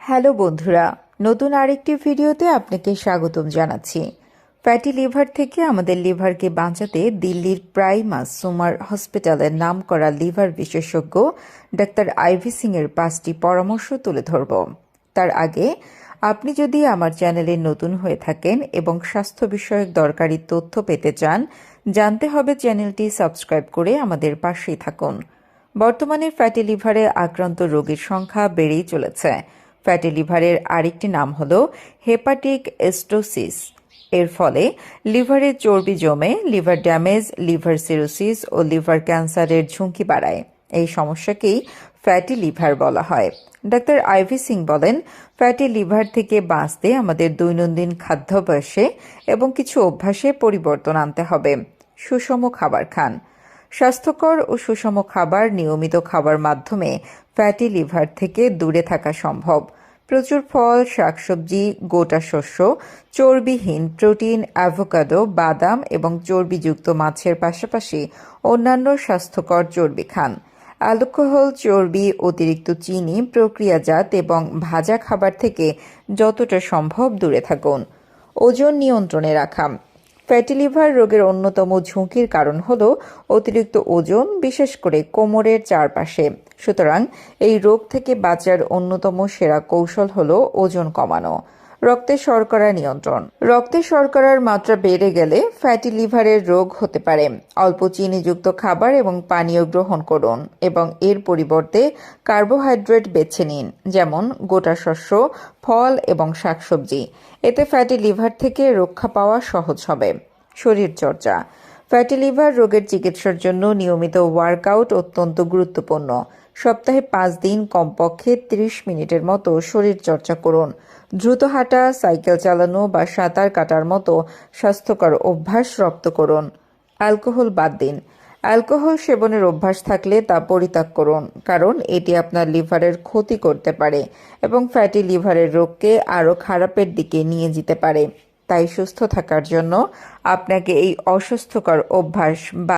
Hello বন্ধুরা, নতুন আরেকটি ভিডিওতে আপনাকে স্বাগতম জানাচ্ছি। ফ্যাটি লিভার থেকে আমাদের লিভারকে বাঁচাতে দিল্লির প্রাইমাস সুমার হসপিটালের নাম করা লিভার বিশেষজ্ঞ ডাক্তার আইভি সিং এর পাঁচটি পরামর্শ তুলে ধরব। তার আগে, আপনি যদি আমার চ্যানেলে নতুন হয়ে থাকেন এবং স্বাস্থ্য বিষয়ক দরকারি তথ্য পেতে চান, জানতে হবে চ্যানেলটি সাবস্ক্রাইব করে আমাদের পাশেই থাকুন। বর্তমানে ফ্যাটি লিভারে আক্রান্ত রোগীর সংখ্যা বেড়েই চলেছে। ফ্যাটি লিভারের আরেকটি নাম হল হেপাটিক এস্টোসিস এর ফলে লিভারে চর্বি জমে, লিভার ড্যামেজ, লিভার সিরোসিস ও লিভার ক্যান্সারের ঝুঁকি বাড়ায়। এই সমস্যাকেই ফ্যাটি লিভার বলা হয়। ডাক্তার আইভি সিং বলেন, ফ্যাটি লিভার থেকে বাঁচতে আমাদের দৈনন্দিন খাদ্যাভ্যাসে এবং কিছু অভ্যাসে পরিবর্তন আনতে হবে। সুষম খাবার খান। স্বাস্থ্যকর ও সুষম খাবার নিয়মিত খাবার মাধ্যমে ফ্যাটি লিভার থেকে দূরে থাকা সম্ভব। প্রচুর ফল, শাকসবজি, গোটা শস্য, চর্বিহীন প্রোটিন, অ্যাভোকাডো, বাদাম এবং চর্বিযুক্ত মাছের পাশাপাশি অন্যান্য স্বাস্থ্যকর চর্বি খান। অ্যালকোহল, চর্বি, অতিরিক্ত চিনি, প্রক্রিয়াজাত এবং ভাজা খাবার থেকে যতটা সম্ভব দূরে থাকুন। ওজন নিয়ন্ত্রণে রাখা। ফ্যাটি লিভার রোগের অন্যতম ঝুঁকির কারণ হল অতিরিক্ত ওজন, বিশেষ করে কোমরের চারপাশে। সুতরাং এই রোগ থেকে বাঁচার অন্যতম সেরা কৌশল হল ওজন কমানো। রক্তে শর্করা নিয়ন্ত্রণ। রক্তে শর্করার মাত্রা বেড়ে গেলে ফ্যাটি লিভারের রোগ হতে পারে। অল্প চিনিযুক্ত খাবার এবং পানীয় গ্রহণ করুন এবং এর পরিবর্তে কার্বোহাইড্রেট বেছে নিন, যেমন গোটা শস্য, ফল এবং শাকসবজি। এতে ফ্যাটি লিভার থেকে রক্ষা পাওয়া সহজ হবে। শরীরচর্চা। ফ্যাটি লিভার রোগের চিকিৎসার জন্য নিয়মিত ওয়ার্কআউট অত্যন্ত গুরুত্বপূর্ণ। সপ্তাহে পাঁচ দিন, কমপক্ষে 30 মিনিটের মতো শরীর চর্চা করুন। দ্রুত হাঁটা, সাইকেল চালানো বা সাঁতার কাটার মতো স্বাস্থ্যকর অভ্যাস রপ্ত করুন। অ্যালকোহল বাদ দিন। অ্যালকোহল সেবনের অভ্যাস থাকলে তা পরিত্যাগ করুন, কারণ এটি আপনার লিভারের ক্ষতি করতে পারে এবং ফ্যাটি লিভারের রোগকে আরও খারাপের দিকে নিয়ে যেতে পারে। তাই সুস্থ থাকার জন্য আপনাকে এই অসুস্থকর অভ্যাস বা